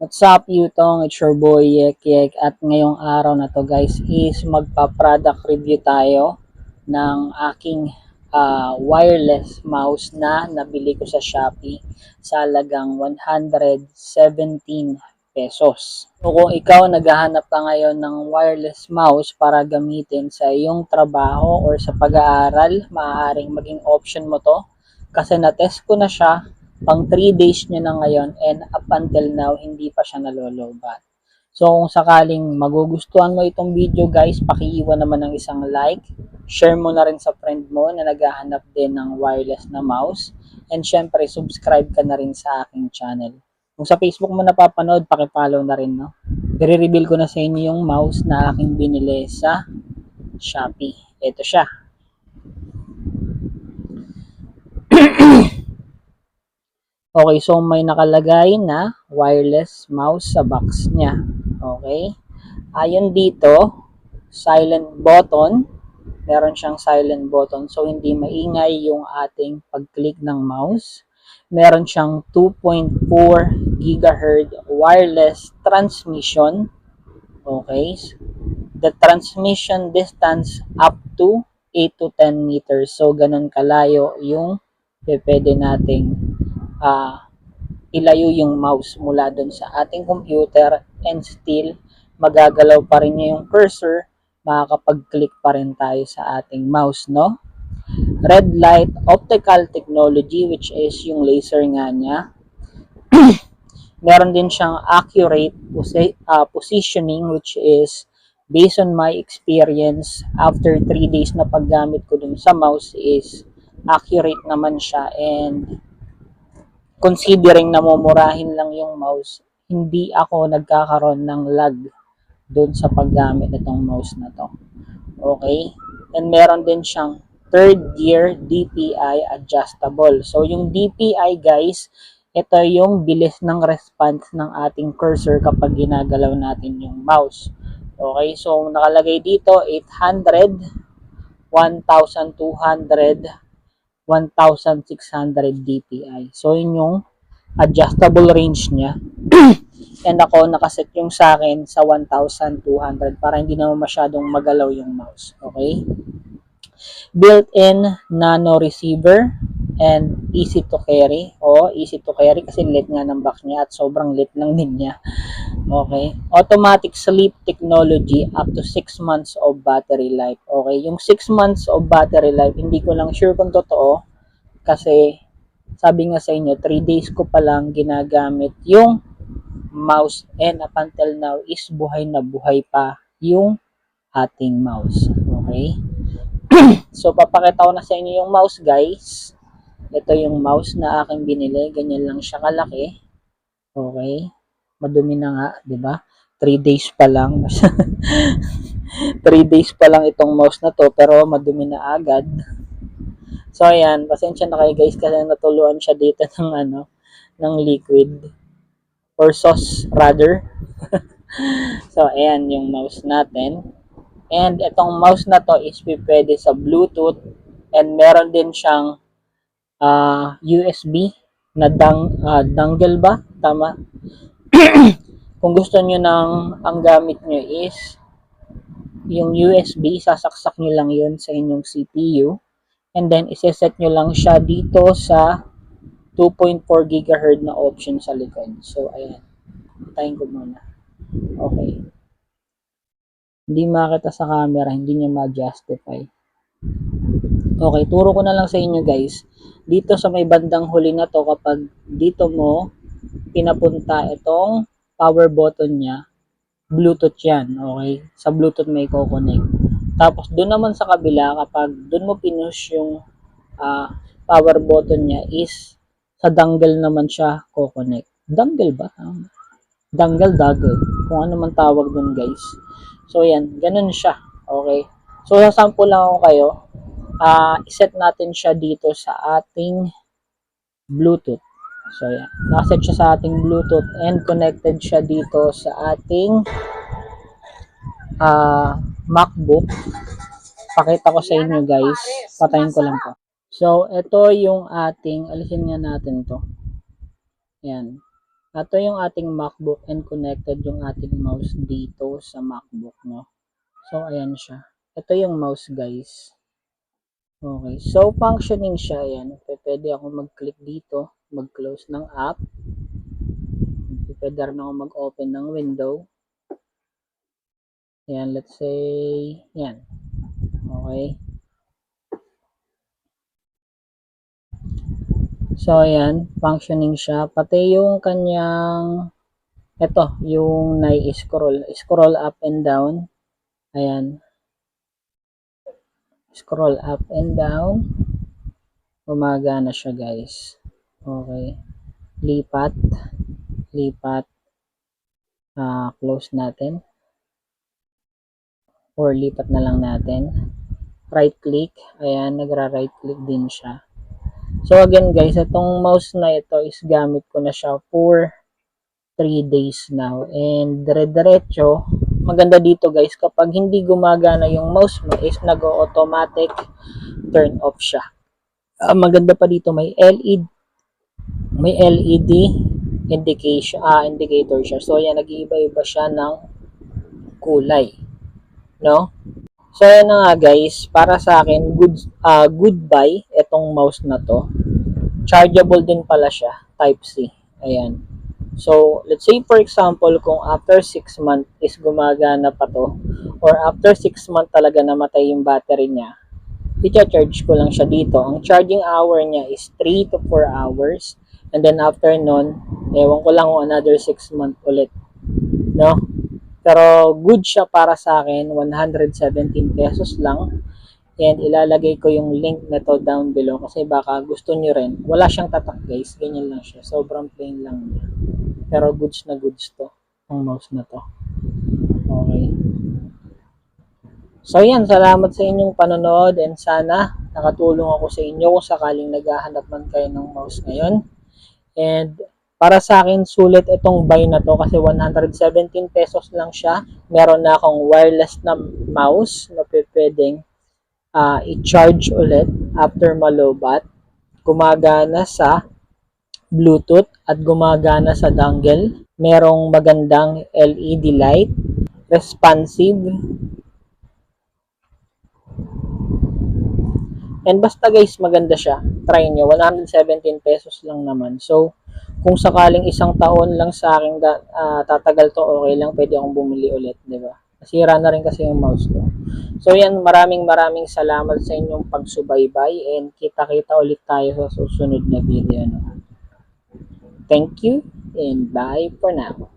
What's up, Yutong? It's your boy, Yek Yek. At ngayong araw na to, guys, is magpa-product review tayo ng aking ah, wireless mouse na nabili ko sa Shopee sa halagang 117 pesos. So, kung ikaw naghahanap ka ngayon ng wireless mouse para gamitin sa iyong trabaho or sa pag-aaral, maaaring maging option mo to kasi na-test ko na siya pang 3 days niya na ngayon and up until now hindi pa siya nalolobat. So kung sakaling magugustuhan mo itong video guys, pakiiwan naman ng isang like, share mo na rin sa friend mo na naghahanap din ng wireless na mouse and syempre subscribe ka na rin sa aking channel. Kung sa Facebook mo napapanood, pakipollow na rin no. I-reveal ko na sa inyo yung mouse na aking binili sa Shopee. Ito siya. Okay, so may nakalagay na wireless mouse sa box niya. Okay? Ayon dito, silent button. Meron siyang silent button so hindi maingay yung ating pag-click ng mouse. Meron siyang 2.4 GHz wireless transmission. Okay? The transmission distance up to 8 to 10 meters. So, ganun kalayo yung pwede nating ah ilayo yung mouse mula doon sa ating computer and still magagalaw pa rin niya yung cursor, makakapag-click pa rin tayo sa ating mouse, no? Red light optical technology which is yung laser nga niya. Meron din siyang accurate posi- ah, positioning which is based on my experience after 3 days na paggamit ko dun sa mouse is accurate naman siya and considering na mumurahin lang yung mouse, hindi ako nagkakaroon ng lag doon sa paggamit nitong mouse na to. Okay? And meron din siyang third gear DPI adjustable. So yung DPI guys, ito yung bilis ng response ng ating cursor kapag ginagalaw natin yung mouse. Okay, so nakalagay dito 800, 1,200, 1,600 DPI. So, yun yung adjustable range niya. And ako, nakaset yung sa akin sa 1,200 para hindi naman masyadong magalaw yung mouse. Okay? Built-in nano receiver and easy to carry. O, easy to carry kasi lit nga ng box niya at sobrang lit lang din niya. Okay. Automatic sleep technology up to 6 months of battery life. Okay. Yung 6 months of battery life, hindi ko lang sure kung totoo. Kasi, sabi nga sa inyo, 3 days ko pa lang ginagamit yung mouse and up until now is buhay na buhay pa yung ating mouse. Okay. so, papakita ko na sa inyo yung mouse, guys. Ito yung mouse na aking binili. Ganyan lang siya kalaki. Okay madumi na nga, 'di ba? 3 days pa lang. 3 days pa lang itong mouse na to pero madumi na agad. So ayan, pasensya na kayo guys kasi natuluan siya dito ng ano, ng liquid or sauce rather. so ayan yung mouse natin. And itong mouse na to is pwede sa Bluetooth and meron din siyang ah, USB na dang, ah, dongle ba? Tama kung gusto nyo nang ang gamit nyo is yung USB, sasaksak nyo lang yun sa inyong CPU. And then, iseset nyo lang siya dito sa 2.4 GHz na option sa likod. So, ayan. Tayin ko muna. Okay. Hindi makita sa camera, hindi niya ma-justify. Okay, turo ko na lang sa inyo guys. Dito sa may bandang huli na to, kapag dito mo pinapunta itong power button niya, Bluetooth yan, okay? Sa Bluetooth may ko-connect. Tapos doon naman sa kabila, kapag doon mo pinush yung ah, power button niya is sa dangle naman siya ko-connect. Dangle ba? Tama. Dangle, dangle. Kung ano man tawag doon guys. So yan, ganun siya. Okay? So sasample lang ako kayo. Ah, iset natin siya dito sa ating Bluetooth. So, yan. Nakaset siya sa ating Bluetooth and connected siya dito sa ating ah MacBook. Pakita ko sa inyo guys. Patayin ko lang to. So, ito yung ating, alisin nga natin to. Yan. Ito yung ating MacBook and connected yung ating mouse dito sa MacBook, no? So, ayan siya. Ito yung mouse, guys. Okay. So, functioning siya, ayan. Pwede ako mag-click dito, mag-close ng app. Pwede rin ako mag-open ng window. Ayan, let's say, yan. Okay. So, ayan, functioning siya. Pati yung kanyang, ito, yung nai-scroll. Scroll up and down. Ayan. Scroll up and down. Gumagana siya, guys. Okay. Lipat. Lipat. Ah, close natin. Or lipat na lang natin. Right click. Ayan, nagra-right click din siya. So again guys, itong mouse na ito is gamit ko na siya for 3 days now. And dire-diretso, maganda dito guys, kapag hindi gumagana yung mouse mo is nag-automatic turn off siya. Ah, maganda pa dito may LED may LED indication ah indicator siya. So ayan nag-iiba-iba siya ng kulay. No? So ayan na nga guys, para sa akin good ah goodbye itong mouse na to. Chargeable din pala siya, type C. Ayan. So, let's say for example, kung after 6 months is gumagana pa to, or after 6 months talaga namatay yung battery niya, i-charge ko lang siya dito. Ang charging hour niya is 3 to 4 hours. And then after nun, ewan ko lang another 6 months ulit. No? Pero good siya para sa akin, 117 pesos lang. And ilalagay ko yung link na to down below kasi baka gusto nyo rin. Wala siyang tatak guys, ganyan lang siya. Sobrang plain lang niya. Pero goods na goods to, ang mouse na to. Okay. So yan, salamat sa inyong panonood and sana nakatulong ako sa inyo kung sakaling naghahanap man kayo ng mouse ngayon. And para sa akin, sulit itong buy na to kasi 117 pesos lang siya. Meron na akong wireless na mouse na pwedeng uh, i-charge ulit after malobat. Gumagana sa Bluetooth at gumagana sa dongle. Merong magandang LED light, responsive, And basta guys, maganda siya. Try nyo. 117 pesos lang naman. So, kung sakaling isang taon lang sa akin uh, tatagal to, okay lang. Pwede akong bumili ulit, di ba? Nasira na rin kasi yung mouse ko. So, yan. Maraming maraming salamat sa inyong pagsubaybay. And kita-kita ulit tayo sa susunod na video. No? Thank you and bye for now.